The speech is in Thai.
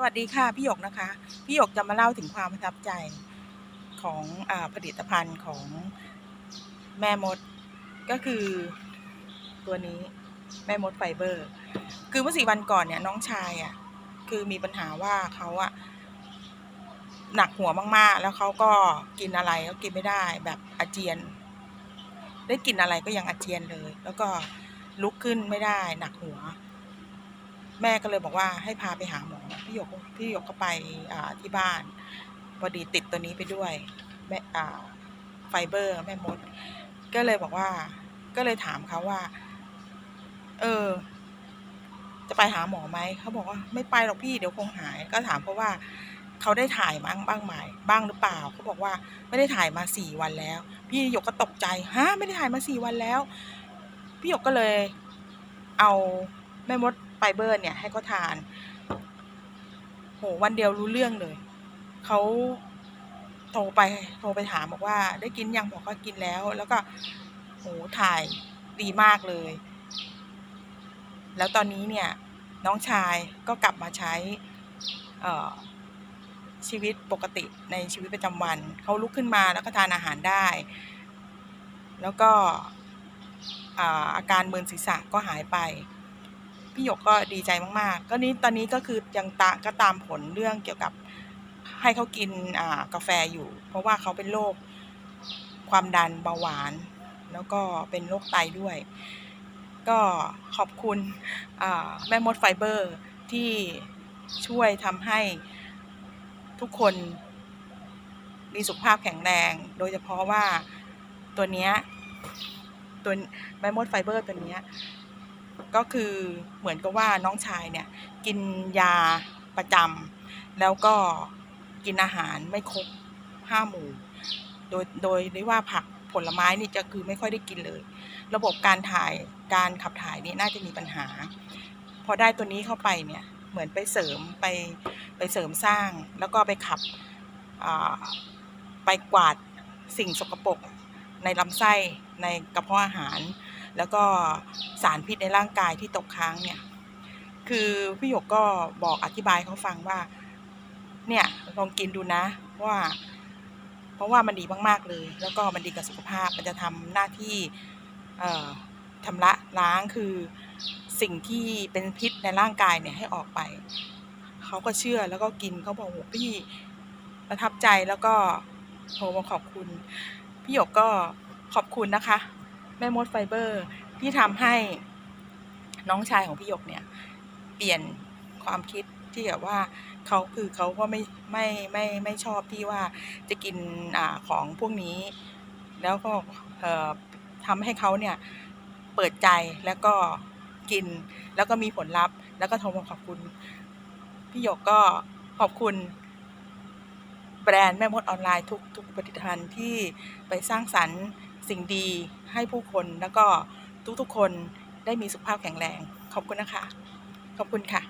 สวัสดีค่ะ พี่หยกนะคะ พี่หยกจะมาเล่าถึงความประทับใจของอผลิตภัณฑ์ของแม่มด ก็คือตัวนี้แม่มดไฟเบอร์ คือเมื่อสี่วันก่อนเนี่ยน้องชายอะคือมีปัญหาว่าเขาอะหนักหัวมาก ๆ แล้วเขาก็กินอะไรก็กินไม่ได้แบบอาเจียน ได้กินอะไรก็ยังอาเจียนเลย แล้วก็ลุกขึ้นไม่ได้ หนักหัว แม่ก็เลยบอกว่าให้พาไปหาหมอพี่หยกพี่หยกก็ไปที่บ้านพอดีติดตัวนี้ไปด้วยแม่ไฟเบอร์แม่มด ก็เลยบอกว่า ก็เลยถามเขาว่า เออ จะไปหาหมอไหมเขาบอกว่าไม่ไปหรอกพี่เดี๋ยวคงหาย ก็ถามเพราะว่าเขาได้ถ่ายมั้งบ้างไหมบ้างหรือเปล่าเขาบอกว่าไม่ได้ถ่ายมาสี่วันแล้ว พี่หยกก็ตกใจฮะไม่ได้ถ่ายมาสี่วันแล้ว พี่หยกก็เลย เอาแม่มด ไฟเบอร์เนี่ยให้เขาทาน โหวันเดียวรู้เรื่องเลย เขาโทรไปโทรไปถามบอกว่า ได้กินยังบอกว่ากินแล้ว แล้วก็โหถ่ายดีมากเลย แล้วตอนนี้เนี่ย น้องชายก็กลับมาใช้ชีวิตปกติในชีวิตประจำวัน เขาลุกขึ้นมาแล้วก็ทานอาหารได้ แล้วก็อาอาการมึนศีรษะก็หายไป พี่หยกก็ดีใจมากๆ ก็นี้ตอนนี้ก็คือยังตาก็ตามผลเรื่องเกี่ยวกับให้เขากินอ่ากาแฟอยู่ เพราะว่าเขาเป็นโรคความดันเบาหวาน แล้วก็เป็นโรคไตด้วย ก็ขอบคุณอ่าแม่มดไฟเบอร์ที่ช่วยทำให้ทุกคนมีสุขภาพแข็งแรง โดยเฉพาะว่าตัวเนี้ยตัวแม่มดไฟเบอร์ตัวเนี้ย ก็คือเหมือนกับว่าน้องชายเนี่ย กินยาประจำแล้วก็กินอาหารไม่ครบห้าหมู่ โดยโดยได้ว่าผักผลไม้นี่จะคือไม่ค่อยได้กินเลย ระบบการถ่ายการขับถ่ายนี่น่าจะมีปัญหา พอได้ตัวนี้เข้าไปเนี่ยเหมือนไปเสริมไปไปเสริมสร้าง แล้วก็ไปขับไปกวาดสิ่งสกปรกในลำไส้ในกระเพาะอาหาร แล้วก็สารพิษในร่างกายที่ตกค้างเนี่ย คือพี่หยกก็บอกอธิบายเขาฟังว่า เนี่ยลองกินดูนะว่า เพราะว่ามันดีมากๆเลย แล้วก็มันดีกับสุขภาพมันจะทำหน้าที่เอ่อชำระล้างคือสิ่งที่เป็นพิษในร่างกายเนี่ยให้ออกไป เขาก็เชื่อแล้วก็กินเขาบอกโหพี่ประทับใจแล้วก็โทรมาขอบคุณ พี่หยกก็ขอบคุณนะคะ แม่มดไฟเบอร์ ที่ทำให้น้องชายของพี่หยกเนี่ย เปลี่ยนความคิดที่แบบว่าเขาคือเขาก็ไม่ไม่ไม่ไม่ชอบที่ว่าจะกินอ่าของพวกนี้ แล้วก็เอ่อทำให้เขาเนี่ยเปิดใจแล้วก็กิน แล้วก็มีผลลัพธ์ แล้วก็โทรมาขอบคุณพี่หยกก็ขอบคุณ แบรนด์แม่มดออนไลน์ทุกทุกผลิตภัณฑ์ที่ไปสร้างสรรค์ สิ่งดีให้ผู้คนแล้วก็ทุกๆคนได้มีสุขภาพแข็งแรง ขอบคุณนะคะ ขอบคุณค่ะ